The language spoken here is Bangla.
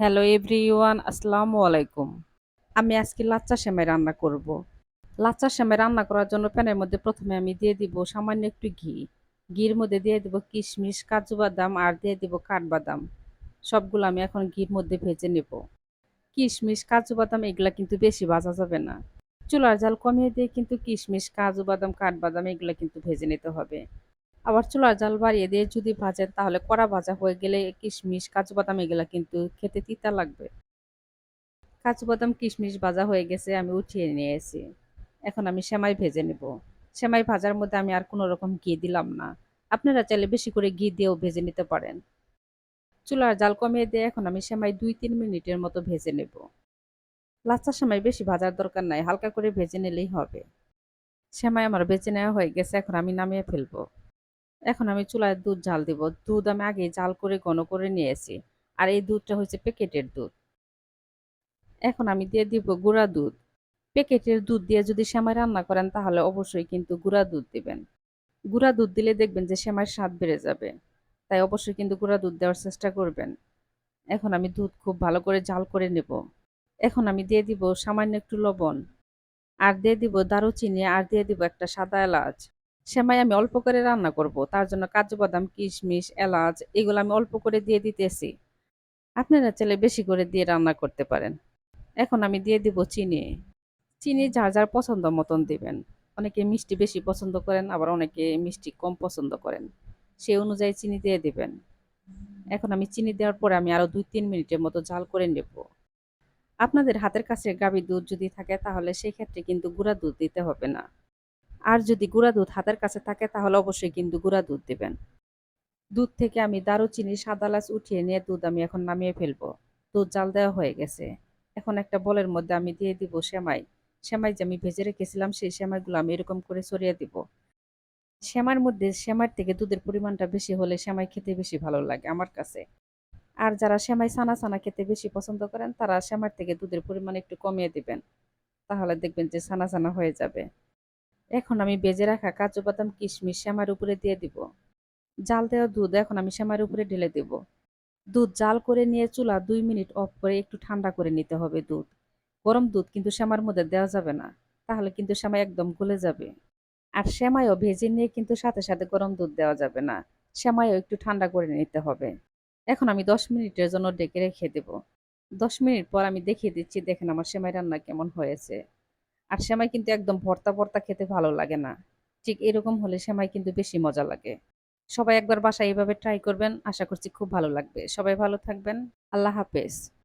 হ্যালো এভরিওয়ান আসসালামু আলাইকুম আমি আজকে লাচ্চা সেমাই রান্না করব। লাচ্চা সেমাই রান্না করার জন্য প্যানের মধ্যে প্রথমে আমি দিয়ে দিব সামান্য একটু ঘি। ঘির মধ্যে দিয়ে দিব কিশমিশ, কাজু বাদাম আর দিয়ে দিব কাঠবাদাম। সবগুলো আমি এখন ঘির মধ্যে ভেজে নেব। কিশমিশ, কাজু বাদাম এগুলা কিন্তু বেশি ভাজা যাবে না। চুলার জাল কমিয়ে দিয়ে কিন্তু কিশমিশ, কাজু বাদাম, কাঠবাদাম এগুলা কিন্তু ভেজে নিতে হবে। আবার চুলার জাল বাড়িয়ে দিয়ে যদি ভাজেন, তাহলে কড়া ভাজা হয়ে গেলে কিশমিশ, কাজু বাদাম এগুলা কিন্তু খেতে তিতা লাগবে। কাজু বাদাম, কিশমিশ ভাজা হয়ে গেছে, আমি উঠিয়ে নিয়েছি। এখন আমি সেমাই ভেজে নেব। সেমাই ভাজার মধ্যে আমি আর কোনো রকম ঘি দিলাম না। আপনারা চাইলে বেশি করে ঘি দিয়েও ভেজে নিতে পারেন। চুলার জাল কমিয়ে দিয়ে এখন আমি সেমাই দুই তিন মিনিটের মতো ভেজে নেব। লাচ্চা সেমাই বেশি ভাজার দরকার নাই, হালকা করে ভেজে নিলেই হবে। সেমাই আমার বেজে নেওয়া হয়ে গেছে, এখন আমি নামিয়ে ফেলব। এখন আমি চুলায় দুধ জাল দিব। দুধ আমি আগে জাল করে ঘন করে নিয়েছি। আর এই দুধটা হচ্ছে প্যাকেটের দুধ। এখন আমি দিয়ে দিব গুঁড়া দুধ। প্যাকেটের দুধ দিয়ে যদি সেমাই রান্না করেন তাহলে অবশ্যই কিন্তু গুঁড়া দুধ দিবেন। গুঁড়া দুধ দিলে দেখবেন যে সেমাইয়ের স্বাদ বেড়ে যাবে। তাই অবশ্যই কিন্তু গুঁড়া দুধ দেওয়ার চেষ্টা করবেন। এখন আমি দুধ খুব ভালো করে জাল করে নেব। এখন আমি দিয়ে দিব সামান্য একটু লবণ। আর দিয়ে দিব দারুচিনি আর দিয়ে দিব একটা সাদা এলাচ। সেমাই আমি অল্প করে রান্না করব। তার জন্য কাজু বাদাম, কিশমিশ, এলাচ এগুলো আমি অল্প করে দিয়ে দিতেছি। আপনারা চাইলে বেশি করে দিয়ে রান্না করতে পারেন। এখন আমি দিয়ে দিব চিনি। চিনি যার যার পছন্দ মতন দিবেন। অনেকে মিষ্টি বেশি পছন্দ করেন, আবার অনেকে মিষ্টি কম পছন্দ করেন। সেই অনুযায়ী চিনি দিয়ে দিবেন। এখন আমি চিনি দেওয়ার পরে আমি আরও দুই তিন মিনিটের মতো জাল করে নেব। আপনাদের হাতের কাছে গাভীর দুধ যদি থাকে তাহলে সেই ক্ষেত্রে কিন্তু গুঁড়া দুধ দিতে হবে না। আর যদি গুঁড়া দুধ হাতের কাছে থাকে, তাহলে অবশ্যই কিন্তু গুঁড়া দুধ দিবেন। দুধ থেকে আমি দারুচিনি সাদা এলাচ উঠিয়ে নিয়ে দুধ আমি এখন নামিয়ে ফেলব। দুধ জাল দেওয়া হয়ে গেছে। এখন একটা বলের মধ্যে আমি দিয়ে দিব সেমাই। সেমাই যে আমি ভেজে রেখেছিলাম, সেই সেমাইগুলো আমি এরকম করে ছড়িয়ে দিব। সেমাইয়ের মধ্যে, সেমাইয়ের থেকে দুধের পরিমাণটা বেশি হলে সেমাই খেতে বেশি ভালো লাগে আমার কাছে। আর যারা সেমাই সানা সানা খেতে বেশি পছন্দ করেন, তারা সেমাইয়ের থেকে দুধের পরিমাণ একটু কমিয়ে দিবেন। তাহলে দেখবেন যে সানা সানা হয়ে যাবে। এখন আমি বেজে রাখা কাজু বাদাম, কিশমিশ শ্যামার উপরে দিয়ে দিব। জাল দেওয়া দুধ এখন আমি শ্যামার উপরে ঢেলে দেব। দুধ জাল করে নিয়ে চুলা দুই মিনিট অফ করে একটু ঠান্ডা করে নিতে হবে দুধ। গরম দুধ কিন্তু শ্যামার মধ্যে দেওয়া যাবে না, তাহলে কিন্তু শ্যামাই একদম গলে যাবে। আর শ্যামাইও ভেজে নিয়ে কিন্তু সাথে সাথে গরম দুধ দেওয়া যাবে না শ্যামাইও একটু ঠান্ডা করে নিতে হবে। এখন আমি দশ মিনিটের জন্য ডেকে রেখে দেব। দশ মিনিট পর আমি দেখিয়ে দিচ্ছি, দেখেন আমার সেমাই রান্না কেমন হয়েছে। আর সেমাই কিন্তু একদম ভর্তা ভর্তা খেতে ভালো লাগে না। ঠিক এরকম হলে সেমাই কিন্তু বেশি মজা লাগে। সবাই একবার বাসায় এভাবে ট্রাই করবেন। আশা করছি খুব ভালো লাগবে। সবাই ভালো থাকবেন। আল্লাহ হাফেজ।